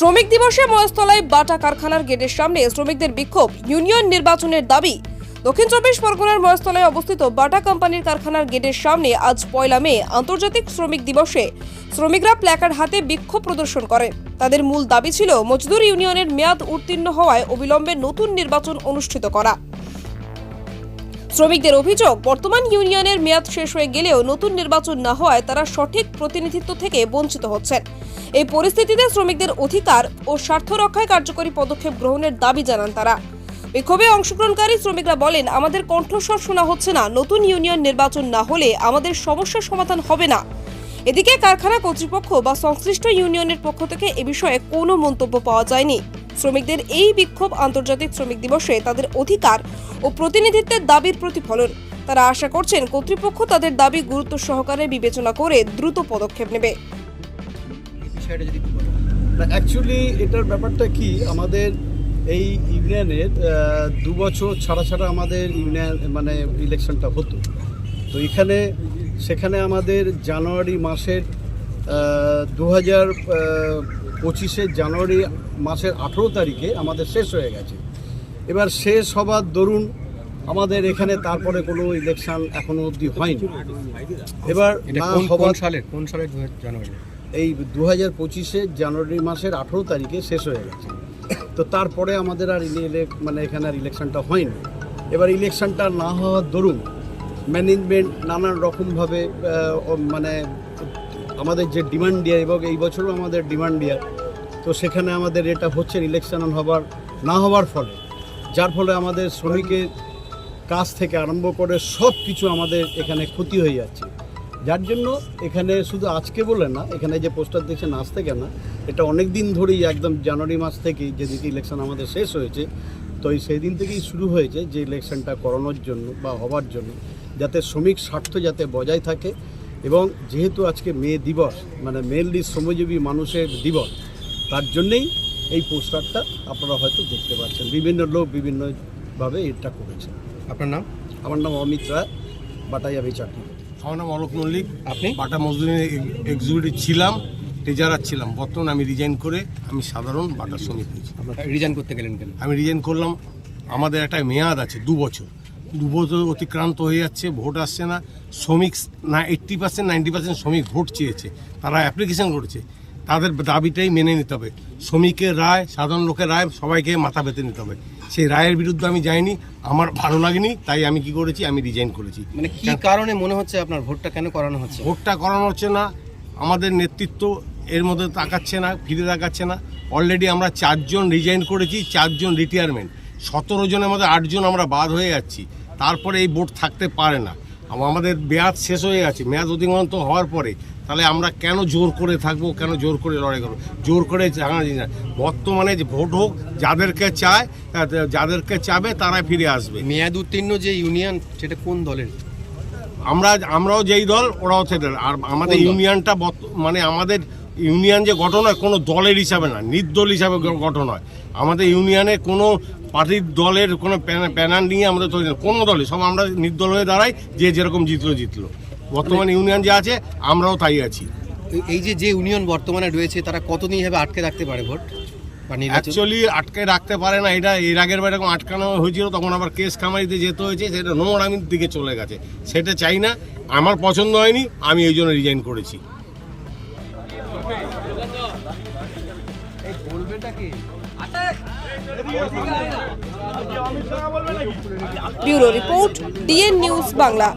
শ্রমিক দিবসে মহেশতলায় বাটা কারখানার গেটের সামনে শ্রমিকদের বিক্ষোভ। ইউনিয়ন নির্বাচনের দাবি। দক্ষিণ চব্বিশ পরগনার মহেশতলায় অবস্থিত বাটা কোম্পানির কারখানার গেটের সামনে আজ পয়লা মে, আন্তর্জাতিক শ্রমিক দিবসে শ্রমিকরা প্ল্যাকার্ড হাতে বিক্ষোভ প্রদর্শন করে। তাদের মূল দাবি ছিল মজদুর ইউনিয়নের মেয়াদ উত্তীর্ণ হওয়ায় অবিলম্বে নতুন নির্বাচন অনুষ্ঠিত করা। শ্রমিকদের অভিযোগ, বর্তমান ইউনিয়নের মেয়াদ শেষ হয়ে গেলেও নতুন নির্বাচন না হওয়ায় তারা সঠিক প্রতিনিধিত্ব থেকে বঞ্চিত হচ্ছেন। এই পরিস্থিতিতে শ্রমিকদের অধিকার ও স্বার্থ রক্ষায় কার্যকরী পদক্ষেপ গ্রহণের দাবি জানান তারা। বিক্ষোভে অংশগ্রহণকারী শ্রমিকরা বলেন, আমাদের কণ্ঠস্বর শোনা হচ্ছে না। নতুন ইউনিয়ন নির্বাচন না হলে আমাদের সমস্যার সমাধান হবে না। এদিকে কারখানা কর্তৃপক্ষ বা সংশ্লিষ্ট ইউনিয়নের পক্ষ থেকে এ বিষয়ে কোনো মন্তব্য পাওয়া যায়নি। শ্রমিকদের এই বিক্ষোভ আন্তর্জাতিক শ্রমিক দিবসে তাদের অধিকার ও প্রতিনিধিত্বের দাবির প্রতিফলন। তারা আশা করছেন কর্তৃপক্ষ তাদের দাবি গুরুত্ব সহকারে বিবেচনা করে দ্রুত পদক্ষেপ নেবে। অ্যাকচুয়ালি এটার ব্যাপারটা কি? আমাদের এই ইউনিয়নের দু বছর ছাড়া ছাড়া আমাদের ইউনিয়ন মানে ইলেকশনটা হতো। তো এখানে, সেখানে আমাদের জানুয়ারি মাসের দু হাজার পঁচিশে জানুয়ারি মাসের আঠেরো তারিখে আমাদের শেষ হয়ে গেছে। এবার শেষ হবার দরুন আমাদের এখানে তারপরে কোনো ইলেকশন এখনও অবধি হয়নি। এবার কোন সালের কোন সালের জানুয়ারি? এই দু হাজার পঁচিশে জানুয়ারি মাসের আঠেরো তারিখে শেষ হয়ে গেছে। তো তারপরে আমাদের আর মানে এখানে আর ইলেকশনটা হয়নি। এবার ইলেকশনটা না হওয়ার দরুন ম্যানেজমেন্ট নানান রকমভাবে মানে আমাদের যে ডিমান্ড দেয় এবং এই বছরও আমাদের ডিমান্ড দেয়, তো সেখানে আমাদের এটা হচ্ছে ইলেকশন হবার, না হওয়ার ফলে। যার ফলে আমাদের শ্রমিকের কাজ থেকে আরম্ভ করে সব কিছু আমাদের এখানে ক্ষতি হয়ে যাচ্ছে। যার জন্য এখানে শুধু আজকে বলে না, এখানে যে পোস্টার দেখছেন আজ থেকে না, এটা অনেক দিন ধরেই একদম জানুয়ারি মাস থেকেই যেদিকে ইলেকশন আমাদের শেষ হয়েছে, তো এই সেই দিন থেকেই শুরু হয়েছে যে ইলেকশনটা করানোর জন্য বা হবার জন্য, যাতে শ্রমিক স্বার্থ যাতে বজায় থাকে এবং যেহেতু আজকে মে দিবস মানে মেনলি শ্রমজীবী মানুষের দিবস তার জন্যেই এই পোস্টারটা আপনারা হয়তো দেখতে পাচ্ছেন। বিভিন্ন লোক বিভিন্নভাবে এটা করেছে আপনার নাম? আমার নাম অমিত রায় বাটাইয়াবি চাকরি আমার নাম অলোক মল্লিক। আপনি? বাটা মজদুরের এক্সিকিউটিভ ছিলাম ট্রেজারার ছিলাম। বর্তমানে আমি রিজাইন করে আমি সাধারণ বাটা শ্রমিক হয়েছি। আপনার রিজাইন করতে গেলেন কেন? আমি রিজাইন করলাম। আমাদের একটা মেয়াদ আছে দু বছর। দু বছর অতিক্রান্ত হয়ে যাচ্ছে ভোট আসছে না। শ্রমিক না এইট্টি পার্সেন্ট নাইনটি পার্সেন্ট শ্রমিক ভোট চেয়েছে। তারা অ্যাপ্লিকেশন করেছে। তাদের দাবিটাই মেনে নিতে হবে। শ্রমিকের রায় সাধারণ লোকের রায় সবাইকে মাথা পেতে নিতে হবে। সেই রায়ের বিরুদ্ধে আমি যাইনি আমার ভালো লাগেনি তাই আমি কি করেছি আমি রিজাইন করেছি। মানে কি কারণে মনে হচ্ছে আপনার ভোটটা কেন করানো হচ্ছে? ভোটটা করানো হচ্ছে না। আমাদের নেতৃত্ব এর মধ্যে তাকাচ্ছে না ফিরে তাকাচ্ছে না। অলরেডি আমরা চারজন রিজাইন করেছি চারজন রিটায়ারমেন্ট সতেরো জনের মধ্যে আটজন আমরা বাদ হয়ে যাচ্ছি। তারপরে এই বোর্ড থাকতে পারে না। আমাদের মেয়াদ শেষ হয়ে গেছে। মেয়াদ অতিক্রান্ত হওয়ার পরে তাহলে আমরা কেন জোর করে থাকব কেন জোর করে লড়াই করব? জোর করে না। বর্তমানে যে ভোট হোক যাদেরকে চায় যাদেরকে চাবে তারা ফিরে আসবে। মেয়াদ উত্তীর্ণ যে ইউনিয়ন সেটা কোন দলের? আমরা আমরাও যেই দল ওরাও সেই দল। আর আমাদের ইউনিয়নটা মানে আমাদের ইউনিয়ন যে গঠন হয় কোনো দলের হিসাবে না নির্দল হিসাবে গঠন হয়। আমাদের ইউনিয়নে কোনো পার্টির দলের কোনো প্যানা- প্যানার নিয়ে আমাদের তৈরি। কোনো দলে সব আমরা নির্দল হয়ে দাঁড়াই যে যেরকম জিতলো জিতলো। বর্তমানে ইউনিয়ন যে আছে আমরাও তাই আছি। এই- যে যে ইউনিয়ন বর্তমানে রয়েছে তারা কতদিন এভাবে আটকে রাখতে পারে ভোট? অ্যাকচুয়ালি আটকে রাখতে পারে না এটা এর আগের বার এরকম আটকানো হয়েছিল তখন আবার কেস খামারিতে যেতে হয়েছে সেটা নোংরামির দিকে চলে গেছে। সেটা চাই না আমার পছন্দ হয়নি আমি এই জন্য রিজাইন করেছি। Bureau report DN news Bangla.